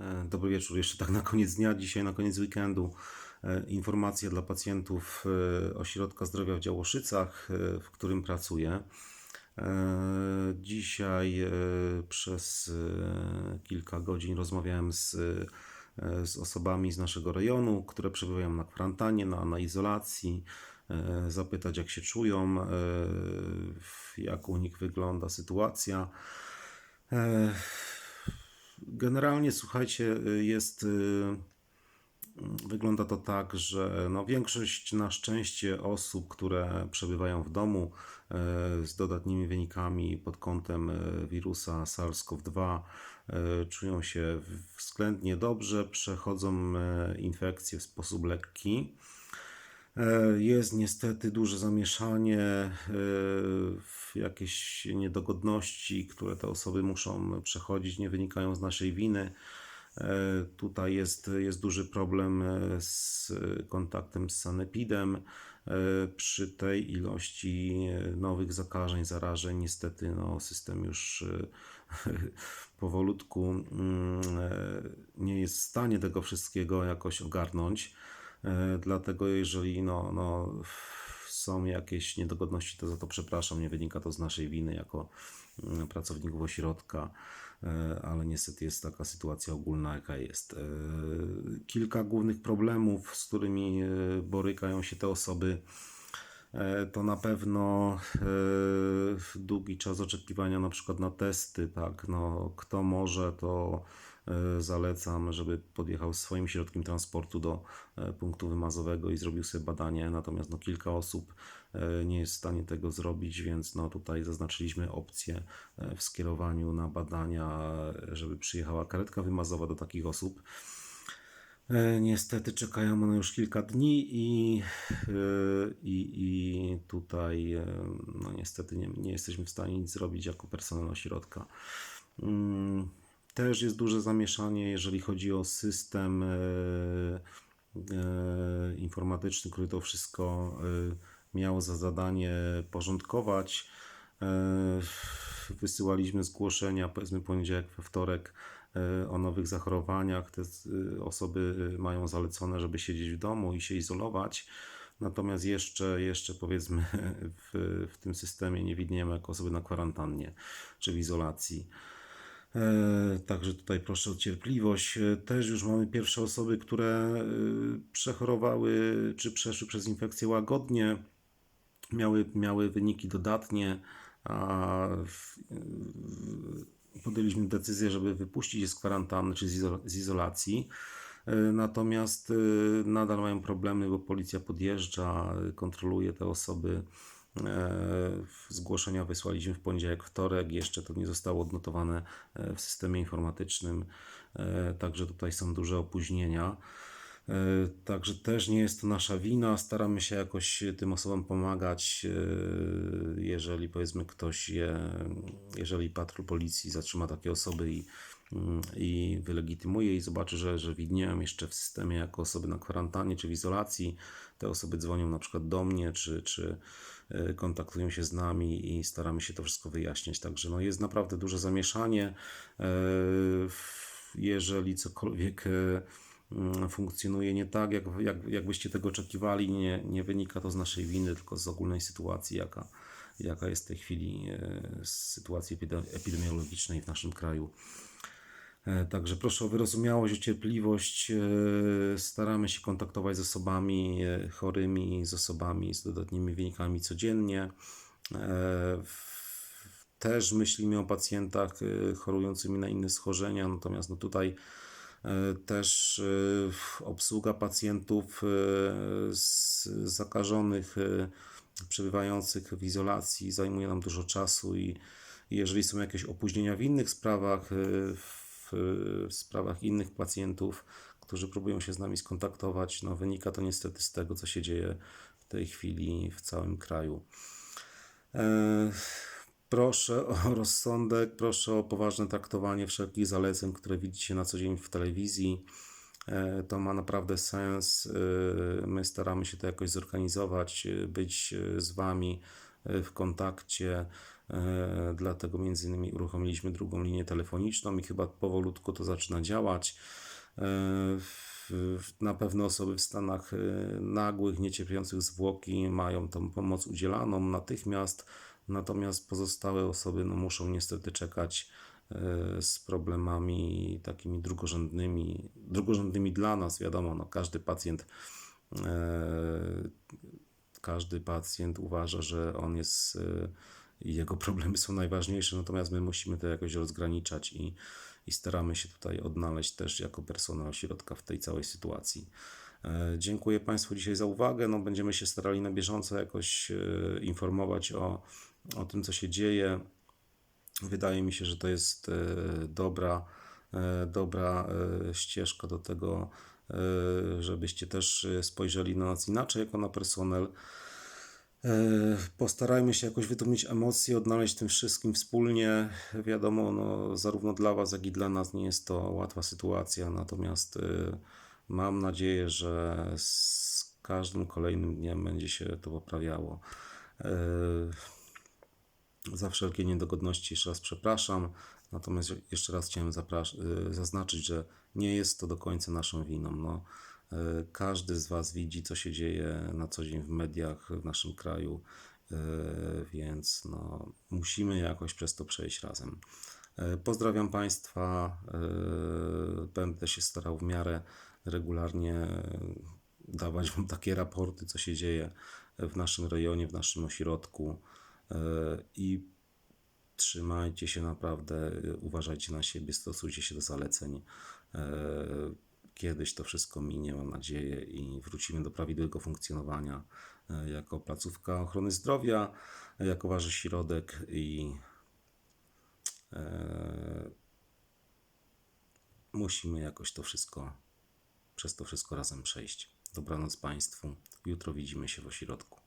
E, Dobry wieczór. Jeszcze tak na koniec dnia, dzisiaj na koniec weekendu. e, Informacja dla pacjentów e, Ośrodka Zdrowia w Działoszycach, w którym pracuję. Dzisiaj przez kilka godzin rozmawiałem z, z osobami z naszego rejonu, które przebywają na kwarantannie, na, na izolacji, zapytać jak się czują, jak u nich wygląda sytuacja. Generalnie, słuchajcie, y, jest. y, Wygląda to tak, że no większość na szczęście osób, które przebywają w domu e, z dodatnimi wynikami pod kątem e, wirusa SARS-CoV-2 e, czują się względnie dobrze, przechodzą infekcję w sposób lekki. E, Jest niestety duże zamieszanie, e, jakieś niedogodności, które te osoby muszą przechodzić, nie wynikają z naszej winy. E, Tutaj jest, jest duży problem z kontaktem z sanepidem. Przy tej ilości nowych zakażeń, zarażeń, niestety no, system już powolutku mm, nie jest w stanie tego wszystkiego jakoś ogarnąć. E, Dlatego jeżeli no, no, są jakieś niedogodności, to za to przepraszam. Nie wynika to z naszej winy jako mm, pracowników ośrodka, e, ale niestety jest taka sytuacja ogólna, jaka jest. E, Kilka głównych problemów, z którymi borykają się te osoby, to na pewno długi czas oczekiwania na przykład na testy, tak, no kto może, to zalecam, żeby podjechał swoim środkiem transportu do e, punktu wymazowego i zrobił sobie badanie, natomiast no kilka osób e, nie jest w stanie tego zrobić, więc no tutaj zaznaczyliśmy opcję e, w skierowaniu na badania, e, żeby przyjechała karetka wymazowa do takich osób. E, Niestety czekają one już kilka dni i, e, i, i tutaj e, no niestety nie, nie jesteśmy w stanie nic zrobić jako personel ośrodka. Też jest duże zamieszanie, jeżeli chodzi o system e, e, informatyczny, który to wszystko e, miał za zadanie porządkować. Wysyłaliśmy zgłoszenia, powiedzmy poniedziałek, we wtorek o nowych zachorowaniach. Te osoby mają zalecone, żeby siedzieć w domu i się izolować. Natomiast jeszcze, jeszcze powiedzmy w, w tym systemie nie widniemy jako osoby na kwarantannie czy w izolacji. E, Także tutaj proszę o cierpliwość. E, Też już mamy pierwsze osoby, które e, przechorowały czy przeszły przez infekcję łagodnie, miały, miały wyniki dodatnie, a podjęliśmy decyzję, żeby wypuścić je z kwarantanny czy z izo- z izolacji. Natomiast nadal mają problemy, bo policja podjeżdża, kontroluje te osoby. Zgłoszenia wysłaliśmy w poniedziałek, wtorek. Jeszcze to nie zostało odnotowane e, w systemie informatycznym, e, także tutaj są duże opóźnienia. E, Także też nie jest to nasza wina. Staramy się jakoś tym osobom pomagać. Jeżeli powiedzmy ktoś je, jeżeli patrol policji zatrzyma takie osoby i, i wylegitymuje i zobaczy, że, że widnieją jeszcze w systemie jako osoby na kwarantannie czy w izolacji, te osoby dzwonią na przykład do mnie, czy, czy e, kontaktują się z nami i staramy się to wszystko wyjaśniać. Także no jest naprawdę duże zamieszanie. E, Jeżeli cokolwiek e, mm, funkcjonuje nie tak, jak, jak, jakbyście tego oczekiwali, nie, nie wynika to z naszej winy, tylko z ogólnej sytuacji, jaka, jaka jest w tej chwili e, sytuacji epide- epidemiologicznej w naszym kraju. E, Także proszę o wyrozumiałość, o cierpliwość. E, Staramy się kontaktować z osobami e, chorymi, z osobami z dodatnimi wynikami codziennie. Też myślimy o pacjentach chorującymi na inne schorzenia, natomiast no tutaj też obsługa pacjentów zakażonych, przebywających w izolacji zajmuje nam dużo czasu i jeżeli są jakieś opóźnienia w innych sprawach, w, sprawach innych pacjentów, którzy próbują się z nami skontaktować, no wynika to niestety z tego, co się dzieje w tej chwili w całym kraju. E, Proszę o rozsądek, proszę o poważne traktowanie wszelkich zaleceń, które widzicie na co dzień w telewizji. E, To ma naprawdę sens. E, My staramy się to jakoś zorganizować, być e, z Wami w kontakcie. E, Dlatego między innymi uruchomiliśmy drugą linię telefoniczną i chyba powolutku to zaczyna działać. E, Na pewno osoby w stanach e, nagłych, niecierpiących zwłoki mają tą pomoc udzielaną natychmiast, natomiast pozostałe osoby no, muszą niestety czekać z problemami takimi drugorzędnymi, drugorzędnymi dla nas, wiadomo, no, każdy pacjent każdy pacjent uważa, że on jest i jego problemy są najważniejsze, natomiast my musimy to jakoś rozgraniczać i, i staramy się tutaj odnaleźć też jako personel ośrodka w tej całej sytuacji. E, Dziękuję Państwu dzisiaj za uwagę. No, będziemy się starali na bieżąco jakoś e, informować o, o tym, co się dzieje. Wydaje mi się, że to jest e, dobra, dobra ścieżka do tego, żebyście też spojrzeli na nas inaczej jako na personel. E, Postarajmy się jakoś wytłumić emocje, odnaleźć tym wszystkim wspólnie. Wiadomo, no, zarówno dla Was, jak i dla nas nie jest to łatwa sytuacja, natomiast e, mam nadzieję, że z każdym kolejnym dniem będzie się to poprawiało. E, za wszelkie niedogodności jeszcze raz przepraszam. Natomiast jeszcze raz chciałem zaznaczyć, że nie jest to do końca naszą winą. No, każdy z Was widzi, co się dzieje na co dzień w mediach w naszym kraju, y, więc no, musimy jakoś przez to przejść razem. Y, Pozdrawiam Państwa. Będę się starał w miarę regularnie dawać Wam takie raporty, co się dzieje w naszym rejonie, w naszym ośrodku. I trzymajcie się naprawdę, uważajcie na siebie, stosujcie się do zaleceń. Kiedyś to wszystko minie, mam nadzieję, i wrócimy do prawidłowego funkcjonowania e, jako placówka ochrony zdrowia, jako wasz środek i e, musimy jakoś to wszystko, przez to wszystko razem przejść. Dobranoc Państwu. Jutro widzimy się w ośrodku.